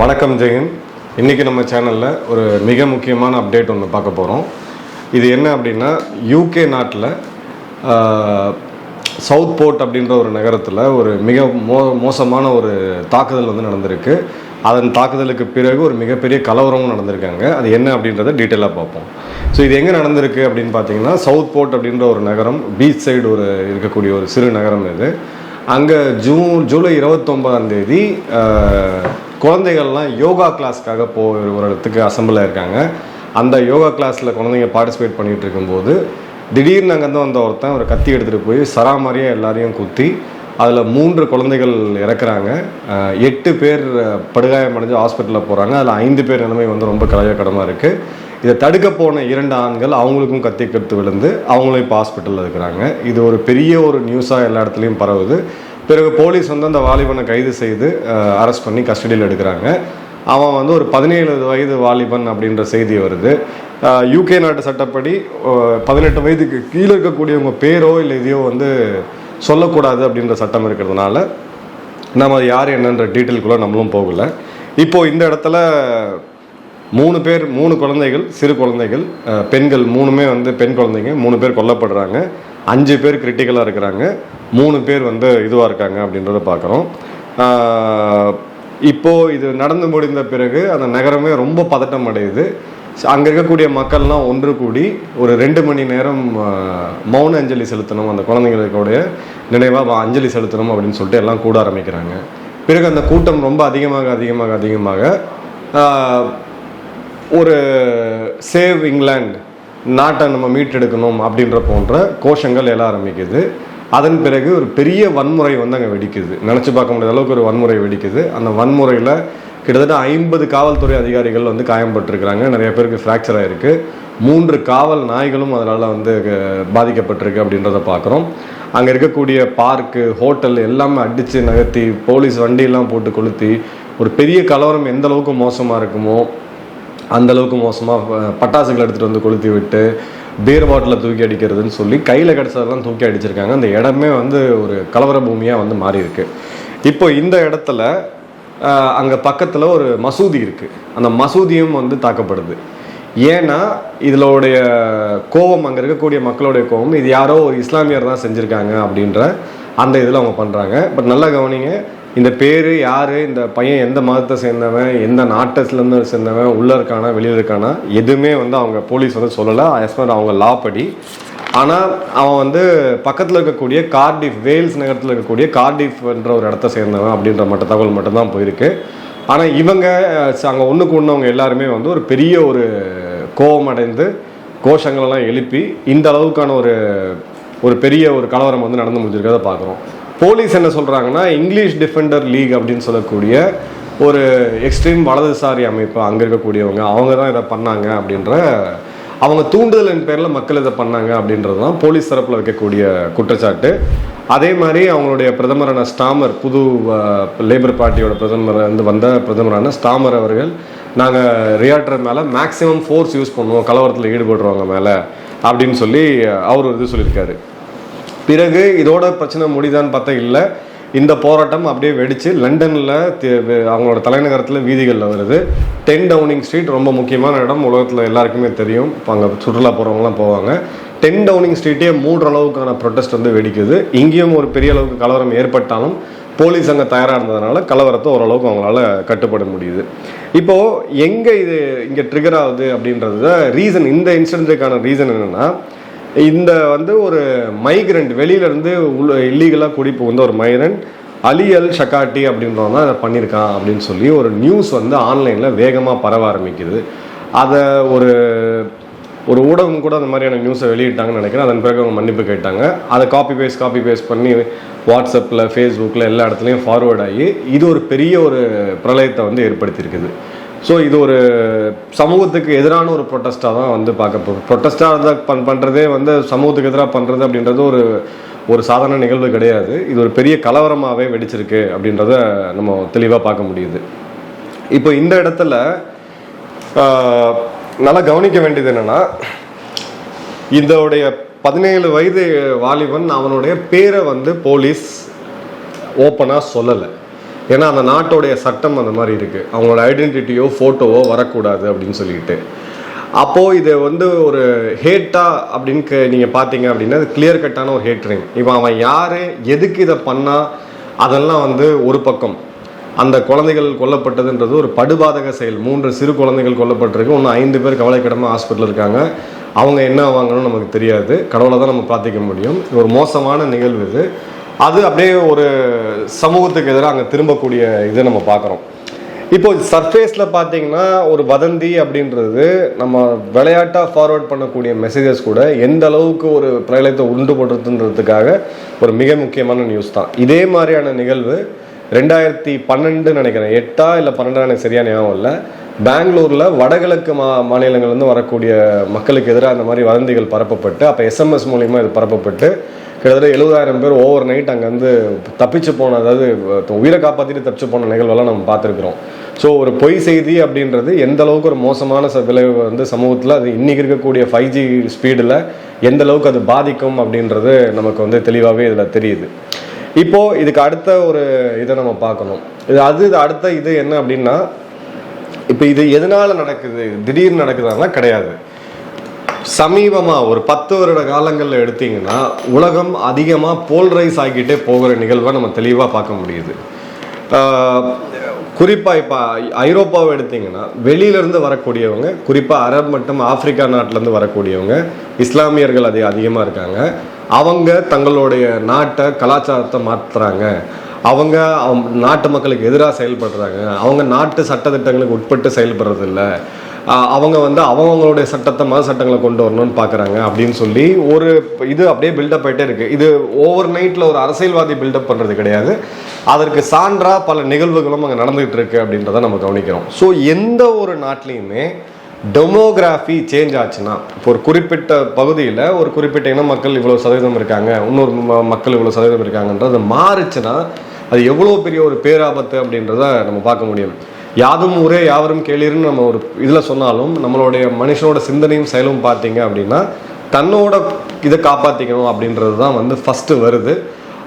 வணக்கம் ஜெயன் இன்றைக்கி நம்ம சேனலில் ஒரு மிக முக்கியமான அப்டேட் ஒன்று பார்க்க போகிறோம் இது என்ன அப்படின்னா யூகே நாட்டில் சவுத் போர்ட் அப்படின்ற ஒரு நகரத்தில் ஒரு மிக மோ மோசமான ஒரு தாக்குதல் வந்து நடந்திருக்கு. அதன் தாக்குதலுக்கு பிறகு ஒரு மிகப்பெரிய கலவரமும் நடந்திருக்காங்க. அது என்ன அப்படின்றத டீட்டெயிலாக பார்ப்போம். ஸோ இது எங்கே நடந்திருக்கு அப்படின்னு பார்த்தீங்கன்னா சவுத் போர்ட் அப்படின்ற ஒரு நகரம் பீச் சைடு ஒரு இருக்கக்கூடிய ஒரு சிறு நகரம் இது. அங்கே ஜூன் ஜூலை இருபத்தொம்பதாம் தேதி குழந்தைகள்லாம் யோகா கிளாஸ்க்காக போ ஒரு இடத்துக்கு அசம்பிளாக இருக்காங்க அந்த யோகா கிளாஸில் குழந்தைங்க பார்ட்டிசிபேட் பண்ணிகிட்டு இருக்கும்போது திடீர்னு அங்கேருந்து வந்த ஒருத்தன் ஒரு கத்தி எடுத்துகிட்டு போய் சராமாரியாக எல்லாரையும் குத்தி அதில் மூன்று குழந்தைகள் இறக்குறாங்க. எட்டு பேர் படுகாயமடைஞ்சு ஹாஸ்பிட்டலில் போகிறாங்க அதில் ஐந்து பேர் நிலைமை வந்து ரொம்ப கலையக்கடமாக இருக்குது இதை தடுக்க போன இரண்டு ஆண்கள் அவங்களுக்கும் கத்தி கட்டு விழுந்து அவங்களும் இப்போ ஹாஸ்பிட்டலில் இருக்கிறாங்க. இது ஒரு பெரிய ஒரு நியூஸாக எல்லா இடத்துலையும் பரவுது. பிறகு போலீஸ் வந்து அந்த வாலிபனை கைது செய்து அரெஸ்ட் பண்ணி கஸ்டடியில் எடுக்கிறாங்க. அவன் வந்து ஒரு பதினேழு வயது வாலிபன் அப்படின்ற செய்தி வருது. யூகே நாட்டு சட்டப்படி பதினெட்டு வயதுக்கு கீழே இருக்கக்கூடியவங்க பேரோ இல்லை இதையோ வந்து சொல்லக்கூடாது அப்படின்ற சட்டம் இருக்கிறதுனால நம்ம அது யார் என்னன்ற டீட்டெயில்குள்ளே நம்மளும் போகல. இப்போது இந்த இடத்துல மூணு பேர் மூணு குழந்தைகள் சிறு குழந்தைகள் பெண்கள் மூணுமே வந்து பெண் குழந்தைங்க மூணு பேர் கொல்லப்படுறாங்க. அஞ்சு பேர் கிரிட்டிக்கலாக இருக்கிறாங்க. மூணு பேர் வந்து இதுவாக இருக்காங்க அப்படின்றத பார்க்குறோம். இப்போது இது நடந்து முடிந்த பிறகு அந்த நகரமே ரொம்ப பதட்டம் அடையுது. அங்கே இருக்கக்கூடிய மக்கள்லாம் ஒன்று கூடி ஒரு ரெண்டு மணி நேரம் மௌன அஞ்சலி செலுத்தணும் அந்த குழந்தைங்களுடைய நினைவாக அஞ்சலி செலுத்தணும் அப்படின்னு சொல்லிட்டு எல்லாம் கூட ஆரம்பிக்கிறாங்க. பிறகு அந்த கூட்டம் ரொம்ப அதிகமாக அதிகமாக அதிகமாக ஒரு சேவ் இங்கிலாந்து நாட்டை நம்ம மீட்டெடுக்கணும் அப்படின்ற போன்ற கோஷங்கள் எழ ஆரம்பிக்குது. அதன் பிறகு ஒரு பெரிய வன்முறை வந்து அங்கே வெடிக்குது. நினச்சி பார்க்க முடியாத அளவுக்கு ஒரு வன்முறை வெடிக்குது. அந்த வன்முறையில் கிட்டத்தட்ட ஐம்பது காவல்துறை அதிகாரிகள் வந்து காயம்பட்டிருக்கிறாங்க. நிறைய பேருக்கு ஃப்ராக்சர் ஆகிருக்கு மூன்று காவல் நாய்களும் அதனால் வந்து பாதிக்கப்பட்டிருக்கு அப்படின்றத பார்க்குறோம். அங்கே இருக்கக்கூடிய பார்க்கு ஹோட்டல் எல்லாமே அடித்து நகர்த்தி போலீஸ் வண்டியெல்லாம் போட்டு கொளுத்தி ஒரு பெரிய கலவரம் எந்த அளவுக்கு மோசமாக இருக்குமோ அந்த அளவுக்கு மோசமாக பட்டாசுகள் எடுத்துகிட்டு வந்து கொளுத்தி விட்டு பீர் பாட்டிலை தூக்கி அடிக்கிறதுன்னு சொல்லி கையில் கிடச்சதெல்லாம் தூக்கி அடிச்சிருக்காங்க. அந்த இடமே வந்து ஒரு கலவர பூமியாக வந்து மாறி இருக்கு இப்போ இந்த இடத்துல அங்கே பக்கத்தில் ஒரு மசூதி இருக்குது அந்த மசூதியும் வந்து தாக்கப்படுது. ஏன்னா இதோடைய கோபம் அங்கே இருக்கக்கூடிய மக்களுடைய கோபம் இது யாரோ ஒரு இஸ்லாமியர் தான் செஞ்சுருக்காங்க அப்படின்ற அந்த இதில் அவங்க பண்ணுறாங்க பட் நல்லா கவனிங்க இந்த பேர் யார் இந்த பையன் எந்த மதத்தை சேர்ந்தவன் எந்த நாட்டத்துலேருந்து சேர்ந்தவன் உள்ளே இருக்கானா வெளியில் இருக்கானா எதுவுமே வந்து அவங்க போலீஸ் வந்து சொல்லலை. As per அவங்க லா படி. ஆனால் அவன் வந்து பக்கத்தில் இருக்கக்கூடிய கார்டிஃப் வேல்ஸ் நகரத்தில் இருக்கக்கூடிய கார்டிஃப்ன்ற ஒரு இடத்த சேர்ந்தவன் அப்படின்ற மட்டும் தகவல் மட்டும்தான் போயிருக்கு. ஆனால் இவங்க அங்கே ஒன்று கூடவங்க எல்லாருமே வந்து ஒரு பெரிய ஒரு கோபம் அடைந்து கோஷங்களெல்லாம் எழுப்பி இந்த அளவுக்கான ஒரு ஒரு பெரிய ஒரு கலவரம் வந்து நடந்து முடிஞ்சிருக்கிறத பார்க்குறோம் போலீஸ் என்ன சொல்கிறாங்கன்னா இங்கிலீஷ் டிஃபெண்டர் லீக் அப்படின்னு சொல்லக்கூடிய ஒரு எக்ஸ்ட்ரீம் வலதுசாரி அமைப்பு அங்கே இருக்கக்கூடியவங்க அவங்க தான் இதை பண்ணாங்க அப்படின்ற அவங்க தூண்டுதலின் பேரில் மக்கள் இதை பண்ணாங்க அப்படின்றது தான் போலீஸ் தரப்பில் வைக்கக்கூடிய குற்றச்சாட்டு. அதே மாதிரி அவங்களுடைய பிரதமரான ஸ்டாமர் புது லேபர் பார்ட்டியோட பிரதமர் வந்து வந்த பிரதமரான ஸ்டாமர் அவர்கள் நாங்கள் ரியாட்டர் மேலே மேக்ஸிமம் ஃபோர்ஸ் யூஸ் பண்ணுவோம் கலவரத்தில் ஈடுபடுறவங்க மேலே அப்படின்னு சொல்லி அவர் ஒரு இது சொல்லியிருக்காரு. பிறகு இதோட பிரச்சனை முடிதான்னு பார்த்தா இல்லை. இந்த போராட்டம் அப்படியே வெடித்து லண்டனில் அவங்களோட தலைநகரத்தில் வீதிகளில் வருது. டென் டவுனிங் ஸ்ட்ரீட் ரொம்ப முக்கியமான இடம். உலகத்தில் எல்லாருக்குமே தெரியும். இப்போ அங்கே சுற்றுலா போகிறவங்களாம் போவாங்க. டென் டவுனிங் ஸ்ட்ரீட்டே மூன்று அளவுக்கான ப்ரொட்டஸ்ட் வந்து வெடிக்குது. இங்கேயும் ஒரு பெரிய அளவுக்கு கலவரம் ஏற்பட்டாலும் போலீஸ் அங்கே தயாராக இருந்ததுனால கலவரத்தை ஓரளவுக்கு அவங்களால கட்டுப்பட முடியுது. இப்போது எங்கே இது இங்கே ட்ரிகர் ஆகுது அப்படின்றத ரீசன் இந்த இன்சிடென்ட்டுக்கான ரீசன் என்னென்னா இந்த வந்து ஒரு மைக்ரண்ட் வெளியிலேருந்து உள்ள இல்லீகலாக குடிப்பு வந்து ஒரு மைக்ரண்ட் அலியல் ஷக்காட்டி அப்படின்றவன் தான் அதை பண்ணியிருக்கான் அப்படின்னு சொல்லி ஒரு நியூஸ் வந்து ஆன்லைனில் வேகமாக பரவ ஆரம்பிக்குது. அதை ஒரு ஒரு ஊடகம் கூட அந்த மாதிரியான நியூஸை வெளியிட்டாங்கன்னு நினைக்கிறேன். அதன் பிறகு அவங்க மன்னிப்பு கேட்டாங்க. அதை காப்பி பேஸ்ட் காப்பி பேஸ்ட் பண்ணி வாட்ஸ்அப்பில் ஃபேஸ்புக்கில் எல்லா இடத்துலையும் ஃபார்வேர்ட் ஆகி இது ஒரு பெரிய ஒரு பிரளயத்தை வந்து ஏற்படுத்தியிருக்குது. ஸோ இது ஒரு சமூகத்துக்கு எதிரான ஒரு ப்ரொட்டஸ்ட்டாக தான் வந்து பார்க்க போகிறோம் ப்ரொட்டஸ்ட்டாக இருந்தால் பண் பண்ணுறதே வந்து சமூகத்துக்கு எதிராக பண்ணுறது அப்படின்றது ஒரு ஒரு சாதாரண நிகழ்வு கிடையாது. இது ஒரு பெரிய கலவரமாகவே வெடிச்சிருக்கு அப்படின்றத நம்ம தெளிவாக பார்க்க முடியுது. இப்போ இந்த இடத்துல நல்லா கவனிக்க வேண்டியது என்னென்னா இதோடைய பதினேழு வயது வாலிபன் அவனுடைய பேரை வந்து போலீஸ் ஓப்பனாக சொல்லலை. ஏன்னா அந்த நாட்டோடைய சட்டம் அந்த மாதிரி இருக்குது அவங்களோட ஐடென்டிட்டியோ ஃபோட்டோவோ வரக்கூடாது அப்படின்னு சொல்லிட்டு. அப்போது இது வந்து ஒரு ஹேட்டா அப்படின்னு க- பார்த்தீங்க அப்படின்னா அது கிளியர் கட்டான ஒரு ஹேட்ரிங் இப்போ அவன் யார் எதுக்கு இதை பண்ணால் அதெல்லாம் வந்து ஒரு பக்கம். அந்த குழந்தைகள் கொல்லப்பட்டதுன்றது ஒரு படுபாதக செயல். மூன்று சிறு குழந்தைகள் கொல்லப்பட்டிருக்கு. இன்னும் ஐந்து பேர் கவலைக்கிடமா ஹாஸ்பிட்டல் இருக்காங்க. அவங்க என்ன வாங்கணும்னு நமக்கு தெரியாது. கடவுளை தான் நம்ம பார்த்துக்க முடியும். ஒரு மோசமான நிகழ்வு இது. அது அப்படியே ஒரு சமூகத்துக்கு எதிராக அங்கே திரும்பக்கூடிய இதை நம்ம பார்க்குறோம். இப்போ சர்ஃபேஸில் பார்த்தீங்கன்னா ஒரு வதந்தி அப்படின்றது நம்ம விளையாட்டாக ஃபார்வர்ட் பண்ணக்கூடிய மெசேஜஸ் கூட எந்த அளவுக்கு ஒரு பிரளயத்தை உண்டு போடுறதுன்றதுக்காக ஒரு மிக முக்கியமான நியூஸ் தான். இதே மாதிரியான நிகழ்வு ரெண்டாயிரத்தி பன்னெண்டு நினைக்கிறேன். எட்டா இல்லை பன்னெண்டா எனக்கு சரியான ஞாபகம் இல்லை. பெங்களூரில் வடகிழக்கு மா மாநிலங்கள்லேருந்து வரக்கூடிய மக்களுக்கு எதிராக அந்த மாதிரி வதந்திகள் பரப்பப்பட்டு அப்போ எஸ்எம்எஸ் மூலியமாக இது பரப்பப்பட்டு கிட்டத்தட்ட எழுபதாயிரம் பேர் ஓவர் நைட் அங்கே வந்து தப்பிச்சு போன அதாவது உயிரை காப்பாற்றிட்டு தப்பிச்சு போன நிகழ்வெல்லாம் நம்ம பார்த்துருக்குறோம். ஸோ ஒரு பொய் செய்தி அப்படின்றது எந்த அளவுக்கு ஒரு மோசமான ச- விளைவு வந்து சமூகத்தில் அது இன்னைக்கு இருக்கக்கூடிய ஃபைவ் ஜி ஸ்பீடில் எந்த அளவுக்கு அது பாதிக்கும் அப்படின்றது நமக்கு வந்து தெளிவாகவே இதில் தெரியுது. இப்போது இதுக்கு அடுத்த ஒரு இதை நம்ம பார்க்கணும். இது அது இது அடுத்த இது என்ன அப்படின்னா இப்போ இது எதனால் நடக்குது? திடீர்னு நடக்குதுன்னா கிடையாது. சமீபமாக ஒரு பத்து வருட காலங்களில் எடுத்திங்கன்னா உலகம் அதிகமாக போல்ரைஸ் ஆகிக்கிட்டே போகிற நிகழ்வை நம்ம தெளிவாக பார்க்க முடியுது. குறிப்பாக இப்போ ஐரோப்பாவை எடுத்திங்கன்னா வெளியிலேருந்து வரக்கூடியவங்க குறிப்பாக அரப் மற்றும் ஆப்பிரிக்கா நாட்டிலேருந்து வரக்கூடியவங்க இஸ்லாமியர்கள் அது அதிகமாக இருக்காங்க. அவங்க தங்களுடைய நாட்டை கலாச்சாரத்தை மாற்றுறாங்க அவங்க நாட்டு மக்களுக்கு எதிராக செயல்படுறாங்க. அவங்க நாட்டு சட்டத்திட்டங்களுக்கு உட்பட்டு செயல்படுறதில்ல. அவங்க வந்து அவங்கவுங்களுடைய சட்டத்தை மத சட்டங்களை கொண்டு வரணும்னு பார்க்குறாங்க அப்படின்னு சொல்லி ஒரு இது அப்படியே பில்டப் ஆகிட்டே இருக்குது இது ஓவர் நைட்டில் ஒரு அரசியல்வாதி பில்டப் பண்ணுறது கிடையாது. அதற்கு சான்றாக பல நிகழ்வுகளும் அங்கே நடந்துகிட்டு இருக்கு அப்படின்றத நம்ம கவனிக்கிறோம். ஸோ எந்த ஒரு நாட்டிலையுமே டெமோகிராஃபி சேஞ்ச் ஆச்சுன்னா இப்போ ஒரு குறிப்பிட்ட பகுதியில் ஒரு குறிப்பிட்ட இன மக்கள் இவ்வளோ சதவீதம் இருக்காங்க இன்னொரு ம- மக்கள் இவ்வளோ சதவீதம் இருக்காங்கன்றது மாறுச்சுன்னா அது எவ்வளோ பெரிய ஒரு பேராபத்து அப்படின்றத நம்ம பார்க்க முடியும். யாதும் ஊரே யாவரும் கேளீர்னு நம்ம ஒரு இதில் சொன்னாலும் நம்மளுடைய மனுஷனோட சிந்தனையும் செயலும் பார்த்தீங்க அப்படின்னா தன்னோட இதை காப்பாற்றிக்கணும் அப்படின்றது தான் வந்து ஃபஸ்ட்டு வருது.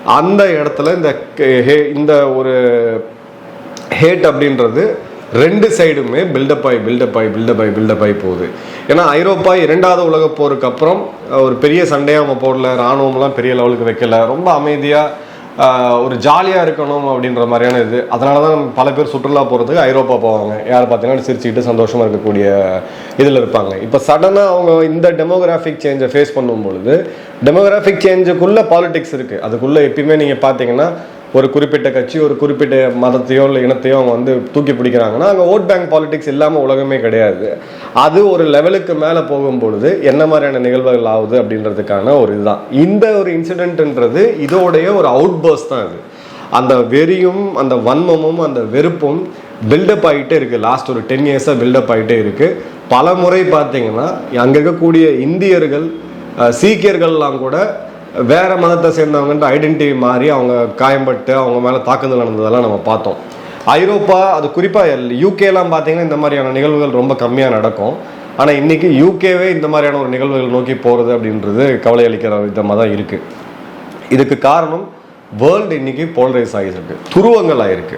அந்த இடத்துல இந்த ஹே- இந்த ஒரு ஹேட் அப்படின்றது ரெண்டு சைடுமே பில்டப் ஆகி பில்டப் ஆகி பில்டப் ஆகி பில்டப் ஆகி போகுது. ஏன்னா ஐரோப்பா இரண்டாவது உலக போருக்கு அப்புறம் ஒரு பெரிய சண்டையாக அவங்க போடல ராணுவம்லாம் பெரிய லெவலுக்கு வைக்கல. ரொம்ப அமைதியாக ஒரு ஜாலியாக இருக்கணும் அப்படின்ற மாதிரியான இது. அதனால தான் பல பேர் சுற்றுலா போகிறதுக்கு ஐரோப்பா போவாங்க. யார் பார்த்தீங்கன்னா சிரிச்சுக்கிட்டு சந்தோஷமாக இருக்கக்கூடிய இதில் இருப்பாங்க. இப்போ சடனாக அவங்க இந்த டெமோகிராஃபிக் சேஞ்சை ஃபேஸ் பண்ணும் பொழுது டெமோகிராஃபிக் சேஞ்சுக்குள்ளே பாலிடிக்ஸ் இருக்குது அதுக்குள்ளே எப்பயுமே நீங்கள் பார்த்தீங்கன்னா ஒரு குறிப்பிட்ட கட்சி ஒரு குறிப்பிட்ட மதத்தையோ இல்லை இனத்தையோ அவங்க வந்து தூக்கி பிடிக்கிறாங்கன்னா அங்கே ஓட் பேங்க் பாலிடிக்ஸ் இல்லாமல் உலகமே கிடையாது. அது ஒரு லெவலுக்கு மேலே போகும்பொழுது என்ன மாதிரியான நிகழ்வுகள் ஆகுது அப்படின்றதுக்கான ஒரு இதுதான். இந்த ஒரு இன்சிடென்ட்ன்றது இதோடைய ஒரு அவுட் பர்ஸ் தான் இது. அந்த வெறியும் அந்த வன்மமும் அந்த வெறுப்பும் பில்டப் ஆகிட்டே இருக்குது லாஸ்ட் ஒரு டென் இயர்ஸாக பில்டப் ஆகிட்டே இருக்குது பல முறை பார்த்தீங்கன்னா அங்கே இருக்கக்கூடிய இந்தியர்கள் சீக்கியர்கள்லாம் கூட வேற மதத்தை சேர்ந்தவங்கன்ற ஐடென்டிட்டி மாறி அவங்க காயம்பட்டு அவங்க மேலே தாக்குதல் நடந்ததெல்லாம் நம்ம பார்த்தோம். ஐரோப்பா அது குறிப்பாக யூகேலாம் பார்த்தீங்கன்னா இந்த மாதிரியான நிகழ்வுகள் ரொம்ப கம்மியாக நடக்கும். ஆனால் இன்னைக்கு யூகேவே இந்த மாதிரியான ஒரு நிகழ்வுகள் நோக்கி போகிறது அப்படின்றது கவலை அளிக்கிற விதமாக தான் இருக்குது இதுக்கு காரணம் வேர்ல்டு இன்னைக்கு போலரைஸ் ஆகியிருக்கு துருவங்கள் ஆகிருக்கு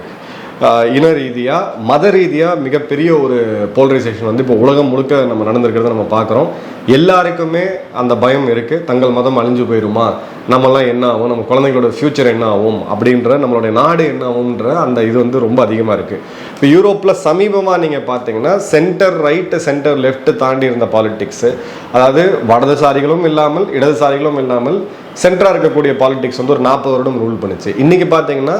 இன ரீதியாக மத ரீதியாக மிகப்பெரிய ஒரு போலரைசேஷன் வந்து இப்போ உலகம் முழுக்க நம்ம நடந்திருக்கிறத நம்ம பார்க்குறோம் எல்லாருக்குமே அந்த பயம் இருக்குது தங்கள் மதம் அழிஞ்சு போயிருமா? நம்மலாம் என்ன ஆகும்? நம்ம குழந்தைங்களோட ஃப்யூச்சர் என்ன ஆகும்? அப்படின்ற நம்மளுடைய நாடு என்ன ஆகும்ன்ற அந்த இது வந்து ரொம்ப அதிகமாக இருக்குது இப்போ யூரோப்பில் சமீபமாக நீங்கள் பார்த்தீங்கன்னா சென்டர் ரைட்டு சென்டர் லெஃப்ட்டு தாண்டி இருந்த பாலிட்டிக்ஸு அதாவது வடதுசாரிகளும் இல்லாமல் இடதுசாரிகளும் இல்லாமல் சென்டராக இருக்கக்கூடிய பாலிடிக்ஸ் வந்து ஒரு நாற்பது வருடம் ரூல் பண்ணுச்சு. இன்றைக்கி பார்த்தீங்கன்னா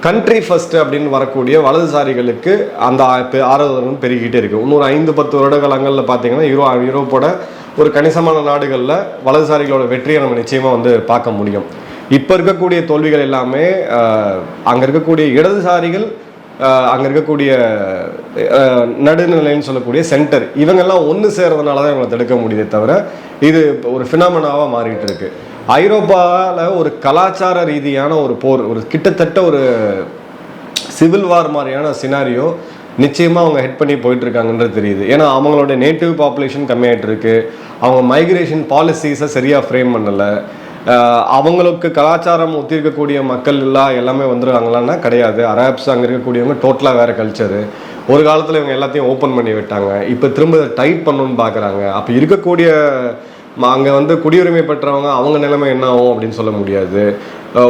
கண்ட்ரி ஃபஸ்ட்டு அப்படின்னு வரக்கூடிய வலதுசாரிகளுக்கு அந்த ஆ- வருடம் பெருகிட்டே இருக்குது இன்னொரு ஐந்து பத்து வருட காலங்களில் பார்த்தீங்கன்னா யூரோ யூரோப்போட ஒரு கணிசமான நாடுகளில் வலதுசாரிகளோட வெற்றியை நம்ம நிச்சயமாக வந்து பார்க்க முடியும். இப்போ இருக்கக்கூடிய தோல்விகள் எல்லாமே அங்கே இருக்கக்கூடிய இடதுசாரிகள் அங்கே இருக்கக்கூடிய நடுநிலைன்னு சொல்லக்கூடிய சென்டர் இவங்கெல்லாம் ஒன்று சேர்றதுனால தான் இவங்களை தடுக்க முடியுதே தவிர இது ஒரு ஃபினாமனாவாக மாறிட்டு இருக்கு. ஐரோப்பாவில் ஒரு கலாச்சார ரீதியான ஒரு போர் ஒரு கிட்டத்தட்ட ஒரு சிவில் வார் மாதிரியான சினாரியோ நிச்சயமாக அவங்க ஹெட் பண்ணி போயிட்டுருக்காங்கன்றது தெரியுது. ஏன்னா அவங்களோட நேட்டிவ் பாப்புலேஷன் கம்மியாகிட்டு இருக்கு அவங்க மைக்ரேஷன் பாலிசிஸை சரியாக ஃப்ரேம் பண்ணலை. அவங்களுக்கு கலாச்சாரம் ஒத்திருக்கக்கூடிய மக்கள் எல்லாம் எல்லாமே வந்துருக்காங்களான்னா கிடையாது. அராப்ஸ் அங்கே இருக்கக்கூடியவங்க டோட்டலாக வேறு கல்ச்சரு ஒரு காலத்தில் இவங்க எல்லாத்தையும் ஓப்பன் பண்ணி விட்டாங்க. இப்போ திரும்ப டைட் பண்ணணும்னு பார்க்குறாங்க அப்போ இருக்கக்கூடிய அங்கே வந்து குடியுரிமை பெற்றவங்க அவங்க நிலைமை என்ன ஆகும் அப்படின்னு சொல்ல முடியாது.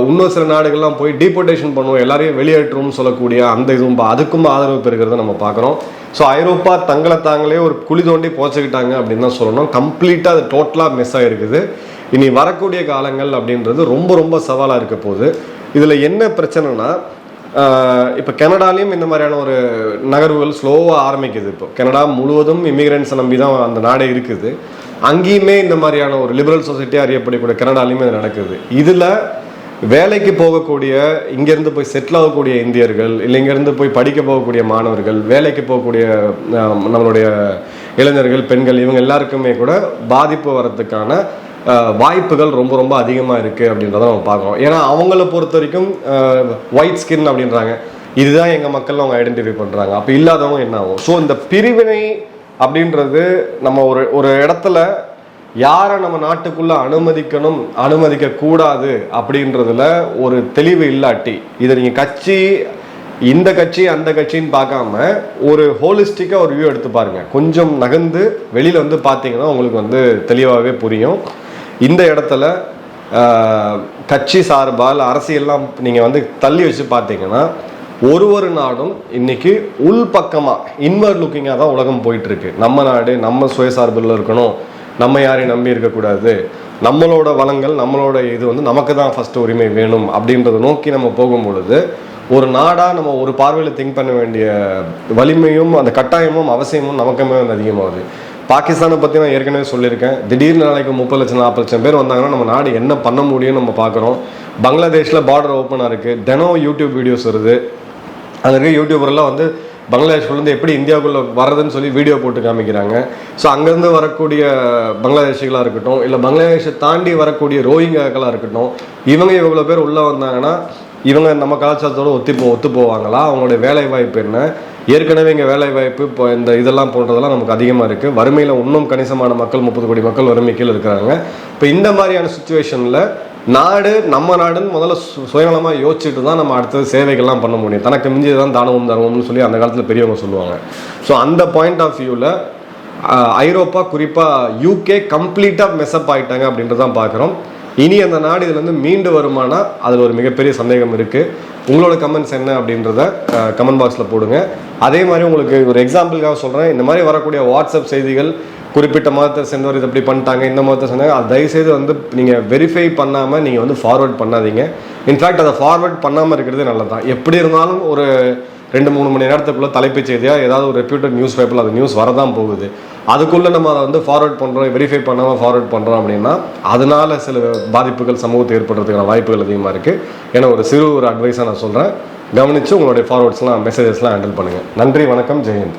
இன்னும் சில நாடுகள்லாம் போய் டீபோர்டேஷன் பண்ணுவோம் எல்லாரையும் வெளியேற்றுவோம்னு சொல்லக்கூடிய அந்த இதுவும் அதுக்கும் ஆதரவு பெறுகிறத நம்ம பார்க்குறோம். ஸோ ஐரோப்பா தங்களை தாங்களே ஒரு குழி தோண்டி போச்சுக்கிட்டாங்க அப்படின்னு தான் சொல்லணும். கம்ப்ளீட்டாக அது டோட்டலாக மிஸ் ஆகிருக்குது இனி வரக்கூடிய காலங்கள் அப்படின்றது ரொம்ப ரொம்ப சவாலாக இருக்க போகுது. இதில் என்ன பிரச்சனைனா இப்போ கனடாலையும் இந்த மாதிரியான ஒரு நகர்வுகள் ஸ்லோவாக ஆரம்பிக்குது இப்போ. கனடா முழுவதும் இமிகிரண்ட்ஸை நம்பி தான் அந்த நாடே இருக்குது. அங்கேயுமே இந்த மாதிரியான ஒரு லிபரல் சொசைட்டி அறியப்படக்கூடிய கனடாலையுமே இது நடக்குது. இதில் வேலைக்கு போகக்கூடிய இங்கேருந்து போய் செட்டில் ஆகக்கூடிய இந்தியர்கள் இல்லை இங்கேருந்து போய் படிக்க போகக்கூடிய மாணவர்கள் வேலைக்கு போகக்கூடிய நம்மளுடைய இளைஞர்கள் பெண்கள் இவங்க எல்லாருக்குமே கூட பாதிப்பு வரத்துக்கான வாய்ப்புகள் ரொம்ப ரொம்ப அதிகமாக இருக்குது அப்படின்றத நம்ம பார்க்குறோம். ஏன்னா அவங்கள பொறுத்த வரைக்கும் ஒயிட் ஸ்கின் அப்படின்றாங்க. இதுதான் எங்கள் மக்கள் அவங்க ஐடென்டிஃபை பண்ணுறாங்க அப்போ இல்லாதவங்க என்ன ஆகும்? ஸோ இந்த பிரிவினை அப்படின்றது நம்ம ஒரு ஒரு இடத்துல யாரை நம்ம நாட்டுக்குள்ள அனுமதிக்கணும் அனுமதிக்க கூடாது அப்படின்றதுல ஒரு தெளிவு இல்லாட்டி இதை நீங்க கட்சி இந்த கட்சி அந்த கட்சின்னு பார்க்காம ஒரு ஹோலிஸ்டிக்காக ஒரு வியூ எடுத்து பாருங்க. கொஞ்சம் நகர்ந்து வெளியில வந்து பார்த்தீங்கன்னா உங்களுக்கு வந்து தெளிவாகவே புரியும். இந்த இடத்துல கட்சி சார்பால் அரசியல்லாம் நீங்கள் வந்து தள்ளி வச்சு பார்த்தீங்கன்னா ஒரு ஒரு நாடும் இன்னைக்கு உள்பக்கமாக இன்வர்ட் லுக்கிங்காக தான் உலகம் போயிட்டு இருக்கு நம்ம நாடு நம்ம சுயசார்பில் இருக்கணும். நம்ம யாரையும் நம்பி இருக்கக்கூடாது. நம்மளோட வளங்கள் நம்மளோட இது வந்து நமக்கு தான் ஃபஸ்ட்டு உரிமை வேணும் அப்படின்றத நோக்கி நம்ம போகும் பொழுது ஒரு நாடாக நம்ம ஒரு பார்வையில் திங்க் பண்ண வேண்டிய வலிமையும் அந்த கட்டாயமும் அவசியமும் நமக்குமே வந்து அதிகமாகுது. பாகிஸ்தானை பற்றி நான் ஏற்கனவே சொல்லியிருக்கேன். திடீர்னு நாளைக்கு முப்பது லட்சம் நாற்பது லட்சம் பேர் வந்தாங்கன்னா நம்ம நாடு என்ன பண்ண முடியும்னு நம்ம பார்க்குறோம். பங்களாதேஷில் பார்டர் ஓப்பனாக இருக்குது தினம் யூடியூப் வீடியோஸ் வருது. அங்கே இருக்க யூடியூபர்லாம் வந்து பங்களாதேஷ்லேருந்து எப்படி இந்தியாவுக்குள்ளே வர்றதுன்னு சொல்லி வீடியோ போட்டு காமிக்கிறாங்க. ஸோ அங்கேருந்து வரக்கூடிய பங்களாதேஷிகளாக இருக்கட்டும் இல்லை பங்களாதேஷை தாண்டி வரக்கூடிய ரோஹிங்காக்களாக இருக்கட்டும் இவங்க இவ்வளோ பேர் உள்ளே வந்தாங்கன்னா இவங்க நம்ம கலாச்சாரத்தோட ஒத்தி போ ஒத்து போவாங்களா அவங்களுடைய வேலை வாய்ப்பு என்ன? ஏற்கனவே இங்கே வேலை வாய்ப்பு இப்போ இந்த இதெல்லாம் போன்றதெல்லாம் நமக்கு அதிகமாக இருக்குது வறுமையில் இன்னும் கணிசமான மக்கள் முப்பது கோடி மக்கள் வறுமை கீழே இருக்கிறாங்க. இப்போ இந்த மாதிரியான சுச்சுவேஷனில் நாடு நம்ம நாடுன்னு முதல்ல சு- யோசிச்சுட்டு தான் நம்ம அடுத்தது சேவைகள்லாம் பண்ண முடியும். தனக்கு மிஞ்சி தான் தானமும் தர்மம்னு சொல்லி அந்த காலத்தில் பெரியவங்க சொல்லுவாங்க. ஸோ அந்த பாயிண்ட் ஆஃப் வியூவில் ஐரோப்பா குறிப்பாக யூகே கம்ப்ளீட்டாக மெஸ்அப் ஆயிட்டாங்க அப்படின்றத தான் பார்க்குறோம் இனி அந்த நாடு இதுலேருந்து மீண்டு வருமானா அதில் ஒரு மிகப்பெரிய சந்தேகம் இருக்குது உங்களோட கமெண்ட்ஸ் என்ன அப்படின்றத கமெண்ட் பாக்ஸில் போடுங்க. அதே மாதிரி உங்களுக்கு ஒரு எக்ஸாம்பிளுக்காக சொல்கிறேன் இந்த மாதிரி வரக்கூடிய வாட்ஸ்அப் செய்திகள் குறிப்பிட்ட மதத்தை சேர்ந்தவர் இது இப்படி பண்ணிட்டாங்க இந்த மதத்தை சேர்ந்தாங்க அது தயவுசெய்து வந்து நீங்கள் வெரிஃபை பண்ணாமல் நீங்கள் வந்து ஃபார்வர்ட் பண்ணாதீங்க. இன்ஃபேக்ட் அதை ஃபார்வர்ட் பண்ணாமல் இருக்கிறது நல்லது தான் எப்படி இருந்தாலும் ஒரு ரெண்டு மூணு மணி நேரத்துக்குள்ள தலைப்புச் செய்தியாக ஏதாவது ஒரு ரெப்யூட்டட் நியூஸ் பேப்பரில் அது நியூஸ் வரதான் போகுது. அதுக்குள்ளே நம்ம அதை வந்து ஃபார்வர்ட் பண்ணுறோம் வெரிஃபை பண்ணாமல் ஃபார்வர்ட் பண்ணுறோம் அப்படின்னா அதனால சில பாதிப்புகள் சமூகத்தை ஏற்படுறதுக்கான வாய்ப்புகள் அதிகமாக இருக்குது ஏன்னா ஒரு சிறு ஒரு அட்வைஸாக நான் சொல்கிறேன் கவனித்து உங்களுடைய ஃபார்வர்ட்ஸ்லாம் மெசேஜஸ்லாம் ஹேண்டில் பண்ணுங்கள் நன்றி வணக்கம் ஜெயந்த்